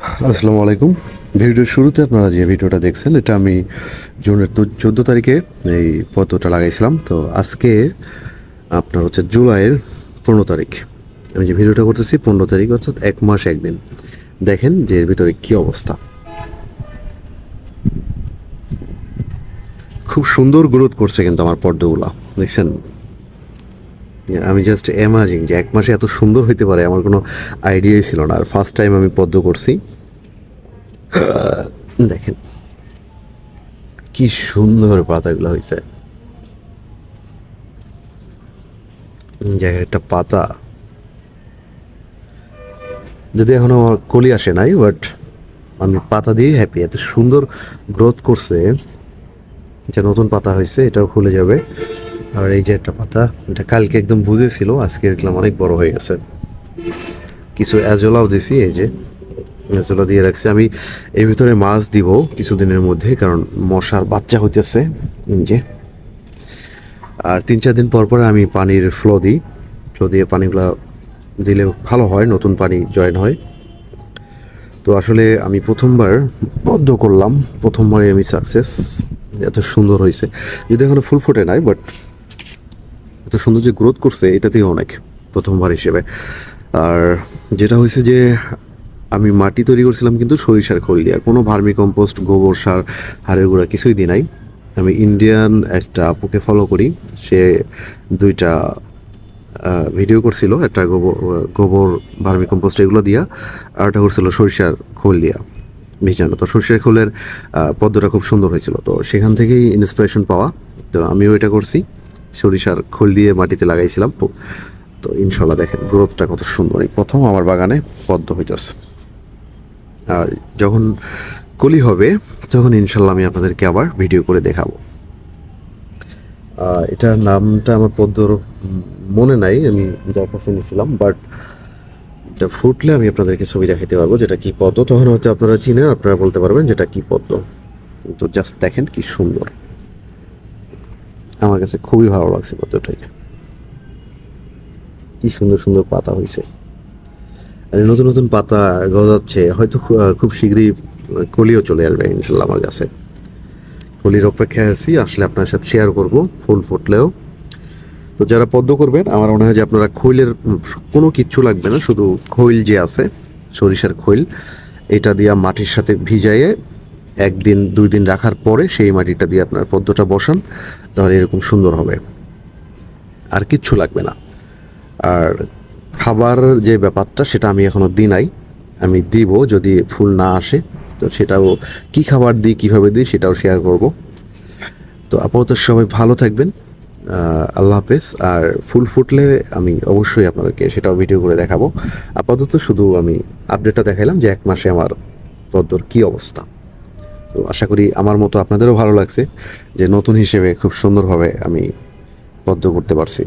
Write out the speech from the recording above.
আসসালামু আলাইকুম। ভিডিওর শুরুতে আপনারা যে ভিডিওটা দেখছেন, এটা আমি জুনের চোদ্দ তারিখে এই পদ্মটা লাগাইছিলাম। তো আজকে আপনার হচ্ছে জুলাইয়ের পনেরো তারিখ। আমি যে ভিডিওটা করতেছি, পনেরো তারিখ অর্থাৎ এক মাস একদিন। দেখেন যে এর ভিতরে কী অবস্থা। খুব সুন্দর গ্রোথ করছে কিন্তু আমার পদ্মগুলা। দেখছেন? আমি জাস্ট অ্যামাজিং যে এক মাসে এত সুন্দর হইতে পারে, আমার কোনো আইডিয়াই ছিল না। আর ফার্স্ট টাইম আমি পদ্ম করছি। দেখেন। কি সুন্দর পাতাগুলো হয়েছে একটা পাতা। যদি এখনও আমার কলি আসে নাই বাট আমি পাতা দিয়ে হ্যাপি এত সুন্দর গ্রোথ করছে। যে নতুন পাতা হয়েছে এটাও খুলে যাবে। আর এই যে একটা পাতা, এটা কালকে একদম বুঝেছিল আজকে দেখলাম অনেক বড় হয়ে গেছে। কিছু অ্যাজোলাও দিছি, এই যে অ্যাজোলা দিয়ে রাখছি। আমি এর ভিতরে মাছ দিব কিছুদিনের মধ্যে, কারণ মশার বাচ্চা হইতেছে যে। আর তিন চার দিন পর পর আমি পানির ফ্লো দিই। ফ্লো দিয়ে পানিগুলো দিলে ভালো হয়, নতুন পানি জয়েন হয়। তো আসলে আমি প্রথমবার পদ্ম করলাম প্রথমবারে আমি সাকসেস এত সুন্দর হয়েছে যদি এখনও ফুল ফুটে নাই বাট এত সুন্দর যে গ্রোথ করছে, এটাতেই অনেক, প্রথমবার হিসেবে। আর যেটা হয়েছে যে, আমি মাটি তৈরি করছিলাম কিন্তু সরিষার খোল দিয়ে। কোনো ভার্মি কম্পোস্ট গোবর সার, হাড়ের গুঁড়া কিছুই দিই নাই। আমি ইন্ডিয়ান একটা আপুকে ফলো করি, সে দুইটা ভিডিও করছিল, একটা গোবর গোবর ভার্মি কম্পোস্ট এগুলো দিয়া, আর একটা করছিল সরিষার খোল দিয়া, ভিজানো। তো সরিষার খোলের পদ্মটা খুব সুন্দর হয়েছিল। তো সেখান থেকেই ইন্সপিরেশন পাওয়া। তো আমিও এটা করছি। সরিষার খোল দিয়ে মাটিতে লাগাইছিলাম। তো- ইনশাল্লাহ দেখেন গ্রোথটা কত সুন্দর। প্রথম আমার বাগানে পদ্ম হইতেছে। আর যখন কলি হবে, তখন ইনশাল্লাহ আমি আপনাদেরকে আবার ভিডিও করে দেখাবো। এটার নামটা আমার পদ্মর মনে নাই, আমি যার কাছে নিয়েছিলাম বাট এটা ফুটলে আমি আপনাদেরকে ছবি দেখাতে পারব যেটা কি পদ্ম। তখন হয়তো আপনারা চিনেন, আপনারা বলতে পারবেন যেটা কি পদ্ম। তো জাস্ট দেখেন কি সুন্দর। আমার কাছে খুবই ভালো লাগছে পদ্মটাকে। কি সুন্দর সুন্দর পাতা হয়েছে আর নতুন নতুন পাতা গজাচ্ছে, হয়তো খুব শীঘ্রই কলিও চলে আসবে ইনশাল্লাহ আমার কাছে। কলির অপেক্ষায় আছি, আসলে আপনার সাথে শেয়ার করব, ফুল ফুটলেও। তো যারা পদ্ম করবেন, আমার মনে হয় যে আপনারা খৈলের কোনো কিচ্ছু লাগবে না, শুধু খৈল যে আছে, সরিষার খৈল, এটা দিয়ে মাটির সাথে ভিজাইয়ে একদিন, দুই দিন রাখার পরে সেই মাটিটা দিয়ে আপনার পদ্মটা বসান, তাহলে এরকম সুন্দর হবে। আর কিচ্ছু লাগবে না। আর খাবার যে ব্যাপারটা, সেটা আমি এখনও দিই নাই। আমি দিব যদি ফুল না আসে, তো সেটাও কি খাবার দিই, কীভাবে দিই, সেটাও শেয়ার করব। তো আপাতত সবাই ভালো থাকবেন। আল্লাহ হাফেজ। আর ফুল ফুটলে আমি অবশ্যই আপনাদেরকে সেটাও ভিডিও করে দেখাবো। আপাতত শুধু আমি আপডেটটা দেখাইলাম যে এক মাসে আমার পদ্মর কী অবস্থা। তো আশা করি আমার মতো আপনাদেরও ভালো লাগছে যে নতুন হিসেবে খুব সুন্দরভাবে আমি বদ্ধ করতে পারছি।